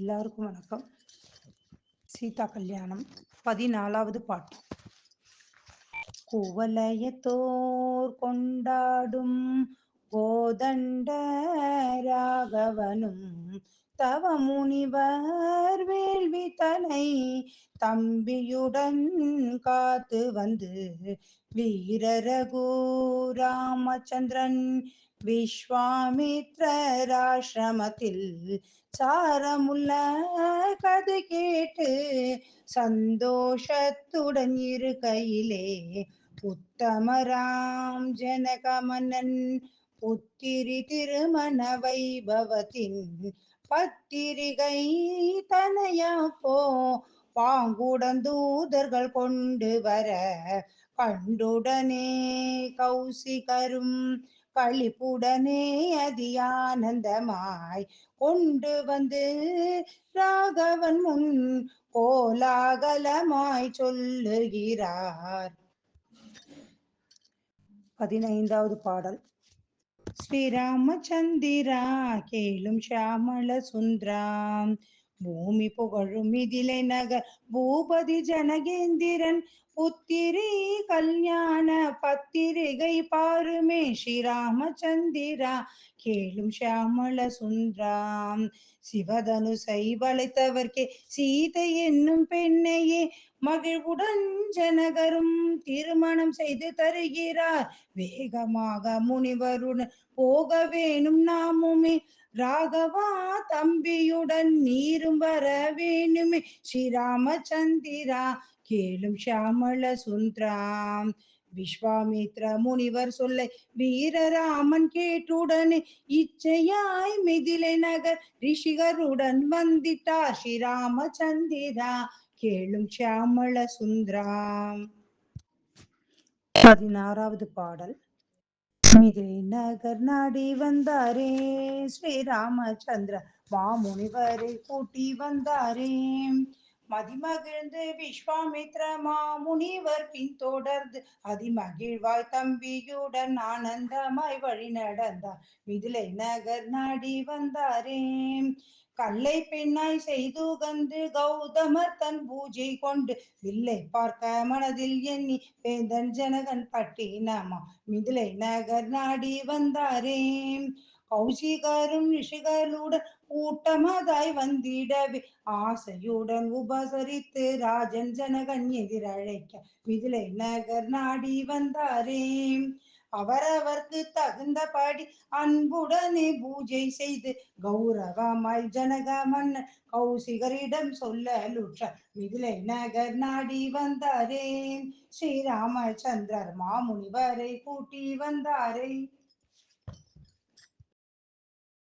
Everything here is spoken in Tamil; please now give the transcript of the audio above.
எல்லாருக்கும் வணக்கம். சீதா கல்யாணம் பதினாலாவது பாட்டு. குவலயத்தோர் கொண்டாடும் கோதண்ட ராகவனும் தவ முனிவர் வேள்வி தனை தம்பியுடன் காத்து வந்து வீரரகு ராமச்சந்திரன் விஸ்வாமித்ராசிரமத்தில் சாரமுள்ள கதை கேட்டு சந்தோஷத்துடன் இருக்கையிலே உத்தமராம் ஜனகமனன் புத்திரி திருமண வைபவத்தின் பத்திரிகை தனையா போ பாங்குடன் தூதர்கள் கொண்டு வர கண்டுடனே கௌசிகரும் களிப்புடனே அதியானந்தமாய் கொண்டு வந்து ராகவன் முன் கோலாகலமாய் சொல்லுகிறார். பதினைந்தாவது பாடல். ஸ்ரீராமச்சந்திரா கேளும் ஷியாமள சுந்தராம். பூமி புகழும் இதிலை நகர் பூபதி ஜனகேந்திரன் புத்திரி கல்யாண பத்திரிகை பாருமே ஸ்ரீராமச்சந்திரா கேளும் ஷியாமள சுந்தராம் சிவதனுசை சைவளைத்தவர்க்கே சீதை என்னும் பெண்ணையே மகிழ்வுடன் ஜனகரும் திருமணம் செய்து தருகிறார் வேகமாக முனிவருடன் போக வேணும் நாமுமே ராகவா தம்பியுடன் நீரும் வர வேணுமே ஸ்ரீராமச்சந்திரா கேளும் ஷியாமள சுந்தராம் விஸ்வாமித்ர முனிவர் சொல்லை வீரராமன் கேட்டுடனே. இச்சையாய் மிதிலை நகர் ரிஷிகருடன் வந்திட்டார் ஸ்ரீராமச்சந்திரா கேளும் ஷியாமள சுந்தராம் பதினாறாவது பாடல். மிதிலை நகர் நாடி வந்தாரே ஸ்ரீராமச்சந்திர மாமுனிவரை கூட்டி வந்தாரே. மதிமகிழ்ந்து விஸ்வாமித்ர மாமுனிவர் பின்தொடர்ந்து அதிமகிழ்வாய் தம்பியுடன் ஆனந்தமாய் வழி நடந்தார். மிதிலை நகர் நாடி வந்தாரே. கல்லை பெண்ணாய் செய்து கந்து கௌதமர் தன் பூஜை கொண்டு வில்லை பார்க்க மனதில் எண்ணி வேந்தன் ஜனகன் பட்டினமா. மிதிலை நகர் நாடி வந்தாரே. கௌசிகரும் ரிஷிகளுடன் கூட்டமதாய் வந்திடவே ஆசையுடன் உபசரித்து ராஜன் ஜனகன் எதிரழைக்க விதிலை நகர் நாடி வந்தாரே அவரவர்க்கு தகுந்தபடி அன்புடனே பூஜை செய்து கௌரவமாய் ஜனக மன்னன் கௌசிகரிடம் சொல்லலுற்ற மிதிலை நகர் நாடி வந்தாரே ஸ்ரீராமச்சந்திரர் மாமுனிவரை கூட்டி வந்தாரே